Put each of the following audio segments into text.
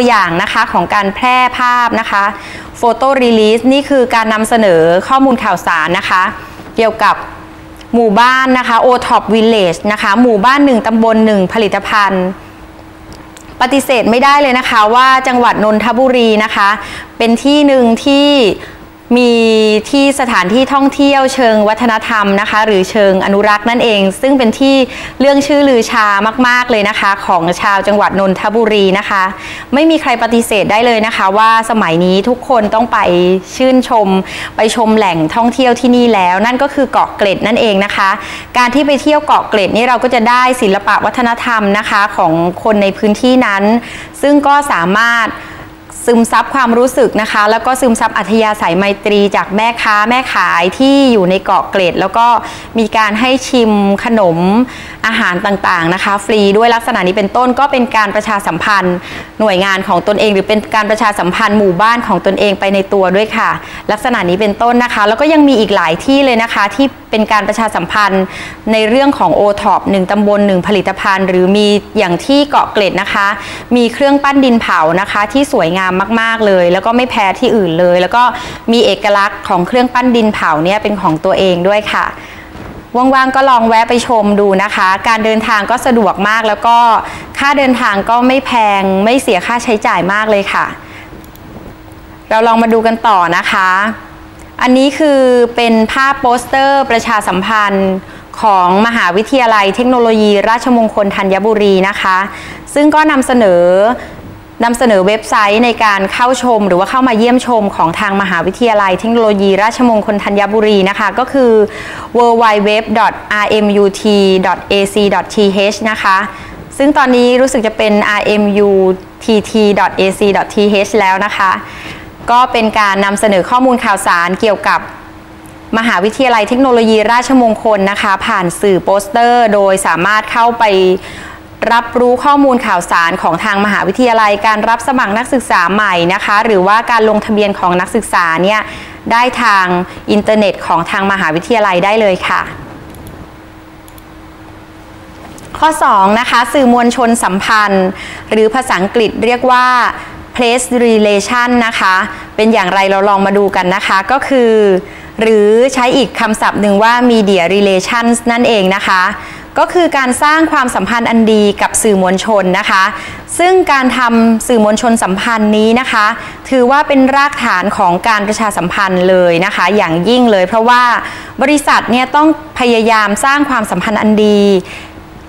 ตัวอย่างนะคะของการแพร่ภาพนะคะโฟโต้รีลีสนี่คือการนำเสนอข้อมูลข่าวสารนะคะ เกี่ยวกับหมู่บ้านนะคะโอท็อปวิลเลจนะคะหมู่บ้านหนึ่งตำบลหนึ่งผลิตภัณฑ์ ปฏิเสธไม่ได้เลยนะคะว่าจังหวัดนนทบุรีนะคะ เป็นที่หนึ่งที่ มีที่สถานที่ท่องเที่ยวเชิงวัฒนธรรมนะคะ หรือเชิงอนุรักษ์นั่นเอง ซึ่งเป็นที่เรื่องชื่อลือชามาก ๆเลยนะคะ ของชาวจังหวัดนนทบุรีนะคะ ไม่มีใครปฏิเสธได้เลยนะคะ ว่าสมัยนี้ทุกคนต้องไปชื่นชม ไปชมแหล่งท่องเที่ยวที่นี่แล้ว นั่นก็คือเกาะเกร็ดนั่นเองนะคะ การที่ไปเที่ยวเกาะเกร็ดนี่เราก็จะได้ศิลปะวัฒนธรรมนะคะของคนในพื้นที่นั้น ซึ่งก็สามารถ ซึมซับความรู้สึกนะคะ แล้วก็ซึมซับอัธยาศัยไมตรีจากแม่ค้าแม่ขายที่อยู่ในเกาะเกร็ด แล้วก็มีการให้ชิมขนมอาหารต่างๆนะคะ ฟรีด้วยลักษณะนี้เป็นต้นก็เป็นการประชาสัมพันธ์ หน่วยงานของตนเอง หรือเป็นการประชาสัมพันธ์หมู่บ้านของตนเองไปในตัวด้วยค่ะ ลักษณะนี้เป็นต้นนะคะ แล้วก็ยังมีอีกหลายที่เลยนะคะที่ เป็นการประชาสัมพันธ์ในเรื่องของโอท็อปหนึ่งตำบลหนึ่งผลิตภัณฑ์ หรือมีอย่างที่เกาะเกร็ดนะคะ มีเครื่องปั้นดินเผานะคะ ที่สวยงามมาก ๆเลย แล้วก็ไม่แพ้ที่อื่นเลย แล้วก็มีเอกลักษณ์ของเครื่องปั้นดินเผาเนี่ยเป็นของตัวเองด้วยค่ะว่างๆก็ลองแวะไปชมดูนะคะ การเดินทางก็สะดวกมากแล้วก็ค่าเดินทางก็ไม่แพงไม่เสียค่าใช้จ่ายมากเลยค่ะ เราลองมาดูกันต่อนะคะ อันนี้คือเป็นภาพโปสเตอร์ประชาสัมพันธ์ของมหาวิทยาลัยเทคโนโลยีราชมงคลธัญบุรีนะคะ ซึ่งก็นำเสนอนำเสนอเว็บไซต์ในการเข้าชม หรือว่าเข้ามาเยี่ยมชมของทางมหาวิทยาลัยเทคโนโลยีราชมงคลธัญบุรีนะคะ ก็คือ www.rmut.ac.th นะคะ ซึ่งตอนนี้รู้สึกจะเป็น rmutt.ac.th แล้วนะคะ ก็เป็นการนำเสนอข้อมูลข่าวสารเกี่ยวกับมหาวิทยาลัยเทคโนโลยีราชมงคลนะคะ ผ่านสื่อโปสเตอร์ โดยสามารถเข้าไปรับรู้ข้อมูลข่าวสารของทางมหาวิทยาลัย การรับสมัครนักศึกษาใหม่นะคะ หรือว่าการลงทะเบียนของนักศึกษาเนี่ยได้ทางอินเทอร์เน็ตของทางมหาวิทยาลัยได้เลยค่ะ ข้อ 2 นะคะ สื่อมวลชนสัมพันธ์ หรือภาษาอังกฤษเรียกว่า place relation นะคะ เป็นอย่างไรเราลองมาดูกันนะคะ ก็คือ หรือใช้อีกคำศัพท์หนึ่งว่า media relations นั่นเองนะคะ ก็คือการสร้างความสัมพันธ์อันดีกับสื่อมวลชนนะคะ ซึ่งการทำสื่อมวลชนสัมพันธ์นี้นะคะ ถือว่าเป็นรากฐานของการประชาสัมพันธ์เลยนะคะ อย่างยิ่งเลย เพราะว่าบริษัทเนี่ยต้องพยายามสร้างความสัมพันธ์อันดี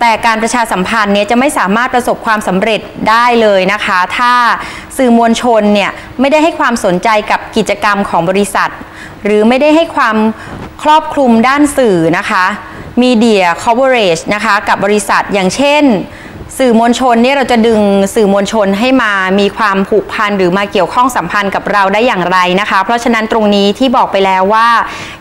แต่การประชาสัมพันธ์เนี่ยจะไม่สามารถประสบความสำเร็จได้เลยนะคะ ถ้า สื่อมวลชนเนี่ยไม่ได้ให้ความสนใจกับกิจกรรมของบริษัท หรือไม่ได้ให้ความครอบคลุมด้านสื่อนะคะ Media Coverage นะคะกับบริษัทอย่างเช่น สื่อมวลชนเนี่ยเราจะดึงสื่อมวลชนให้มามีความผูกพันหรือมาเกี่ยวข้องสัมพันธ์กับเราได้อย่างไรนะคะ เพราะฉะนั้นตรงนี้ที่บอกไปแล้วว่า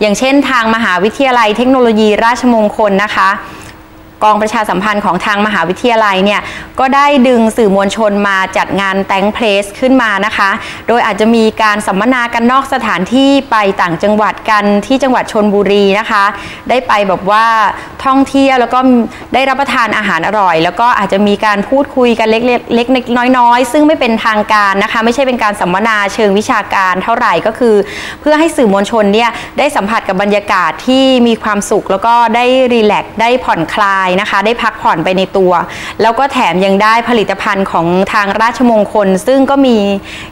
อย่างเช่นทางมหาวิทยาลัยเทคโนโลยีราชมงคลนะคะ กองประชาสัมพันธ์ของทางมหาวิทยาลัยเนี่ยก็ได้ดึงสื่อมวลชนมาจัดงานแตงเพลสขึ้นมานะคะ โดยอาจจะมีการสัมมนากันนอกสถานที่ไปต่างจังหวัดกันที่จังหวัดชนบุรีนะคะ ได้ไปแบบว่าท่องเที่ยวแล้วก็ได้รับประทานอาหารอร่อย แล้วก็อาจจะมีการพูดคุยกันเล็กๆน้อยๆ ซึ่งไม่เป็นทางการนะคะ ไม่ใช่เป็นการสัมมนาเชิงวิชาการเท่าไหร่ก็คือ เพื่อให้สื่อมวลชนเนี่ยได้สัมผัสกับบรรยากาศที่มีความสุข แล้วก็ได้รีแลกซ์ได้ผ่อนคลายนะคะ ได้พักผ่อนไปในตัว แล้วก็แถมยังได้ผลิตภัณฑ์ของทางราชมงคล ซึ่งก็มี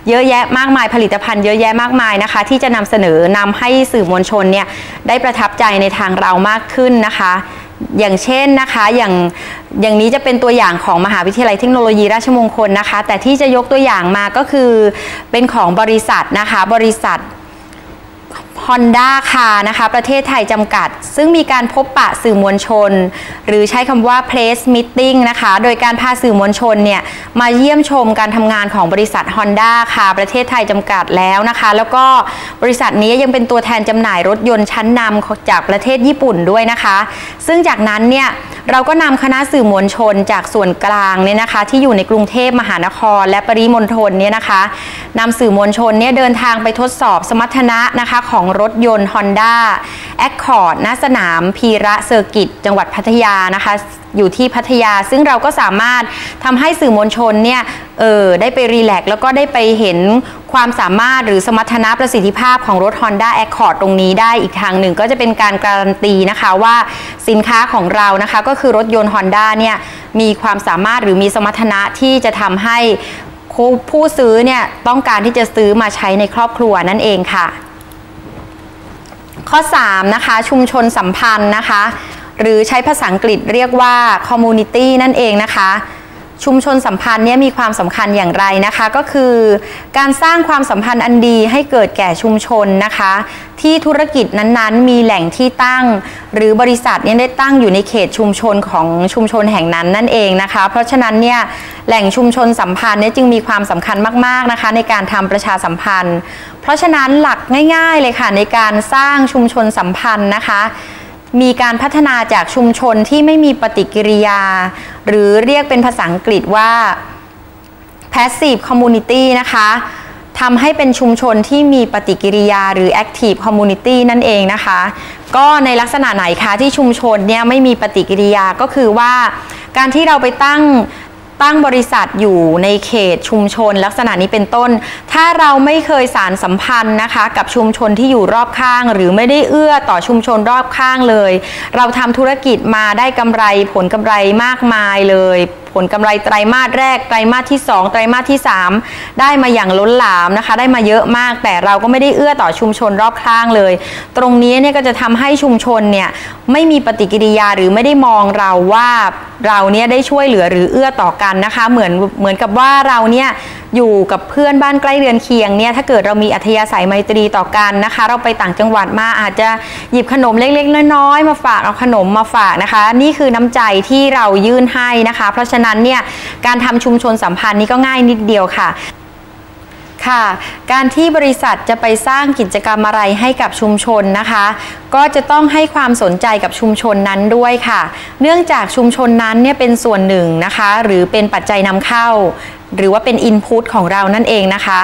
เยอะแยะมากมายผลิตภัณฑ์เยอะแยะมากมายนะคะ ที่จะนำเสนอนำให้สื่อมวลชนเนี่ยได้ประทับใจในทางเรามากขึ้นนะคะอย่างเช่นนะคะอย่างอย่างนี้จะเป็นตัวอย่างของมหาวิทยาลัยเทคโนโลยีราชมงคลนะคะ แต่ที่จะยกตัวอย่างมาก็คือเป็นของบริษัทนะคะ บริษัท Honda คานะคะ ประเทศไทยจำกัด ซึ่งมีการพบปะสื่อมวลชน หรือใช้คำว่า place meeting นะคะ โดยการพาสื่อมวลชนเนี่ย มาเยี่ยมชมการทำงานของบริษัท Honda คาประเทศไทยจำกัดแล้วนะคะ แล้วก็บริษัทนี้ยังเป็นตัวแทนจำหน่ายรถยนต์ชั้นนำจากประเทศญี่ปุ่นด้วยนะคะ ซึ่งจากนั้นเนี่ยเราก็นำคณะสื่อมวลชนจากส่วนกลางเนี่ยนะคะ ที่อยู่ในกรุงเทพมหานคร และปริมณฑลเนี่ยนะคะนำสื่อมวลชนเนี่ยเดินทางไปทดสอบสมรรถนะนะคะของรถยนต์ Honda แอคคอร์ดณสนามพีระเซอร์กิต จังหวัดพัทยานะคะอยู่ที่พัทยา ซึ่งเราก็สามารถทำให้สื่อมวลชนเนี่ยเออได้ไปรีแลกซ์แล้วก็ได้ไปเห็นความสามารถหรือสมรรถนะประสิทธิภาพของรถ Honda Accord ตรงนี้ได้อีกทางหนึ่ง ก็จะเป็นการการันตีนะคะว่าสินค้าของเรานะคะก็คือรถยนต์ Honda เนี่ยมีความสามารถหรือมีสมรรถนะที่จะทำให้ผู้ซื้อเนี่ยต้องการที่จะซื้อมาใช้ในครอบครัวนั่นเองค่ะ ข้อ 3 นะคะ ชุมชนสัมพันธ์นะคะ หรือใช้ภาษาอังกฤษเรียกว่า community นั่นเองนะคะ ชุมชนสัมพันธ์เนี่ยมีความสำคัญอย่างไรนะคะ ก็คือ การสร้างความสัมพันธ์อันดีให้เกิดแก่ชุมชนนะคะ ที่ธุรกิจนั้นๆ มีแหล่งที่ตั้ง หรือบริษัทเนี่ยได้ตั้งอยู่ในเขตชุมชนของชุมชนแห่งนั้นนั่นเองนะคะ เพราะฉะนั้นเนี่ยแหล่งชุมชนสัมพันธ์เนี่ยจึงมีความสำคัญมากๆนะคะ ในการทำประชาสัมพันธ์ เพราะฉะนั้นหลักง่าย ๆ เลยค่ะในการสร้างชุมชนสัมพันธ์นะคะ มีการพัฒนาจากชุมชนที่ไม่มีปฏิกิริยา หรือเรียกเป็นภาษาอังกฤษว่า passive community นะคะทำให้เป็นชุมชนที่มีปฏิกิริยาหรือ active community นั่นเองนะคะ ก็ในลักษณะไหนคะที่ชุมชนเนี่ยไม่มีปฏิกิริยาก็คือว่า การที่เราไปตั้ง ตั้งบริษัทอยู่ในเขตชุมชนลักษณะนี้เป็นต้น ถ้าเราไม่เคยสารสัมพันธ์นะคะ กับชุมชนที่อยู่รอบข้าง หรือไม่ได้เอื้อต่อชุมชนรอบข้างเลย เราทำธุรกิจมาได้กำไรผลกำไรมากมายเลยผลกำไรไตรมาสแรก ไตรมาสที่ 2 ไตรมาสที่ 3 ได้มาอย่างล้นหลามนะคะ ได้มาเยอะมาก แต่เราก็ไม่ได้เอื้อต่อชุมชนรอบข้างเลย ตรงนี้เนี่ยก็จะทำให้ชุมชนเนี่ยไม่มีปฏิกิริยาหรือไม่ได้มองเราว่าเราเนี่ยได้ช่วยเหลือหรือเอื้อต่อกันนะคะ เหมือนเหมือนกับว่าเราเนี่ย อยู่กับเพื่อนบ้านใกล้เรือนเคียงเนี่ยถ้าเกิดเรามีอัธยาศัยไมตรีต่อกันนะคะ เราไปต่างจังหวัดมาอาจจะหยิบขนมเล็กๆน้อยๆมาฝากเอาขนมมาฝากนะคะ นี่คือน้ำใจที่เรายื่นให้นะคะ เพราะฉะนั้นเนี่ยการทำชุมชนสัมพันธ์นี้ก็ง่ายนิดเดียวค่ะ ค่ะ การที่บริษัทจะไปสร้างกิจกรรมอะไรให้กับชุมชนนะคะ ก็จะต้องให้ความสนใจกับชุมชนนั้นด้วยค่ะ เนื่องจากชุมชนนั้นเนี่ยเป็นส่วนหนึ่งนะคะ หรือเป็นปัจจัยนำเข้า หรือว่าเป็นอินพุตของเรานั่นเองนะคะ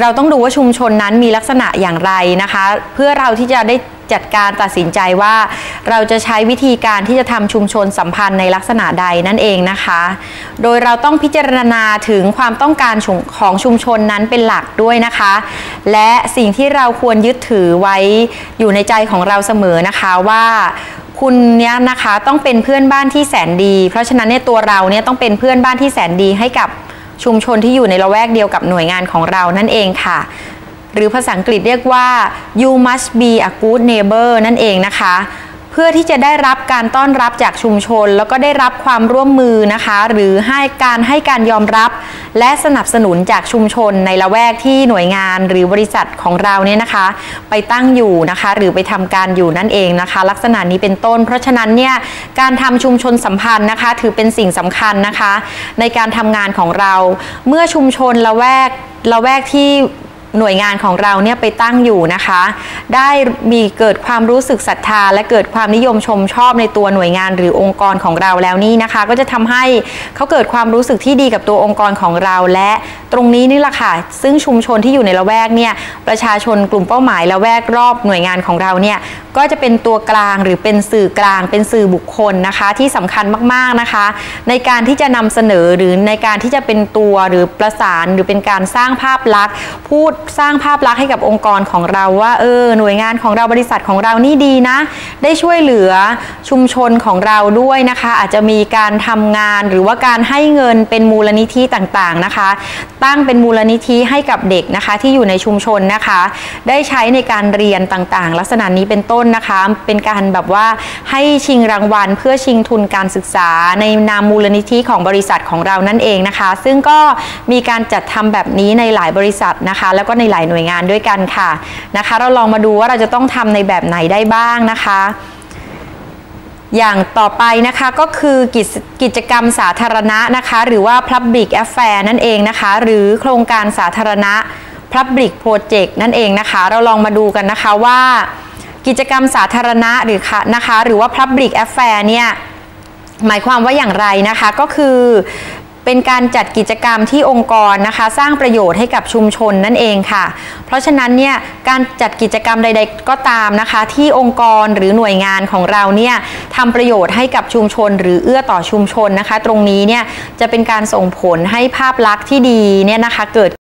เราต้องดูว่าชุมชนนั้นมีลักษณะอย่างไรนะคะ เพื่อเราที่จะได้ จัดการตัดสินใจว่า เราจะใช้วิธีการที่จะทำชุมชนสัมพันธ์ในลักษณะใดนั่นเองนะคะ โดยเราต้องพิจารณาถึงความต้องการของชุมชนนั้นเป็นหลักด้วยนะคะ และสิ่งที่เราควรยึดถือไว้อยู่ในใจของเราเสมอนะคะว่าคุณเนี่ยนะคะต้องเป็นเพื่อนบ้านที่แสนดี เพราะฉะนั้นเนี่ยตัวเราเนี่ยต้องเป็นเพื่อนบ้านที่แสนดีให้กับชุมชนที่อยู่ในละแวกเดียวกับหน่วยงานของเรานั่นเองค่ะ หรือภาษาอังกฤษเรียกว่า you must be a good neighbor นั่นเองนะคะ เพื่อที่จะได้รับการต้อนรับจากชุมชน แล้วก็ได้รับความร่วมมือนะคะ หรือให้การให้การยอมรับ และสนับสนุนจากชุมชนในละแวกที่หน่วยงานหรือบริษัทของเราเนี่ยนะคะ ไปตั้งอยู่นะคะ หรือไปทำการอยู่นั่นเองนะคะ ลักษณะนี้เป็นต้น เพราะฉะนั้นเนี่ยการทำชุมชนสัมพันธ์นะคะ ถือเป็นสิ่งสำคัญนะคะ ในการทำงานของเรา เมื่อชุมชนละแวกละแวกที่ หน่วยงานของเราเนี่ยไปตั้งอยู่นะคะ ได้มีเกิดความรู้สึกศรัทธา และเกิดความนิยมชมชอบในตัวหน่วยงานหรือองค์กรของเราแล้วนี่นะคะ ก็จะทำให้เขาเกิดความรู้สึกที่ดีกับตัวองค์กรของเราและตรงนี้นี่แหละค่ะ ซึ่งชุมชนที่อยู่ในละแวกเนี่ยประชาชนกลุ่มเป้าหมายละแวกรอบหน่วยงานของเราเนี่ยก็จะเป็นตัวกลางหรือเป็นสื่อกลาง เป็นสื่อบุคคลนะคะ ที่สำคัญมากๆนะคะ ในการที่จะนำเสนอหรือในการที่จะเป็นตัวหรือประสานหรือเป็นการสร้างภาพลักษณ์ พูดสร้างภาพลักษณ์ให้กับองค์กรของเราว่าเออหน่วยงานของเราบริษัทของเรานี่ดีนะ ได้ช่วยเหลือชุมชนของเราด้วยนะคะ อาจจะมีการทำงานหรือว่าการให้เงินเป็นมูลนิธิต่างๆนะคะตั้งเป็นมูลนิธิให้กับเด็กนะคะที่อยู่ในชุมชนนะคะ ได้ใช้ในการเรียนต่างๆ ลักษณะนี้เป็นต้นนะคะ เป็นการแบบว่าให้ชิงรางวัล เพื่อชิงทุนการศึกษาในนามมูลนิธิของบริษัทของเรานั่นเองนะคะ ซึ่งก็มีการจัดทำแบบนี้ในหลายบริษัทนะคะ แล้วก็ในหลายหน่วยงานด้วยกันค่ะนะคะ เราลองมาดูว่าเราจะต้องทำในแบบไหนได้บ้างนะคะ อย่างต่อไปนะคะก็คือกิจกจกรรมสาธารณะนะคะ หรือว่า Public Affair นั่นเองนะคะ หรือโครงการสาธารณะ Public Project นั่นเองนะคะ เราลองมาดูกันนะคะว่า กิจกรรมสาธารณะหรือนะคะ หรือว่า Public Affair เนี่ยหมายความว่าอย่างไรนะคะก็คือ เป็นการจัดกิจกรรมที่องค์กรนะคะ สร้างประโยชน์ให้กับชุมชนนั่นเองค่ะ เพราะฉะนั้นเนี่ยการจัดกิจกรรมใด ๆ ก็ตามนะคะ ที่องค์กรหรือหน่วยงานของเราเนี่ยทำประโยชน์ให้กับชุมชน หรือเอื้อต่อชุมชนนะคะ ตรงนี้เนี่ยจะเป็นการส่งผลให้ภาพลักษณ์ที่ดีเนี่ยนะคะเกิด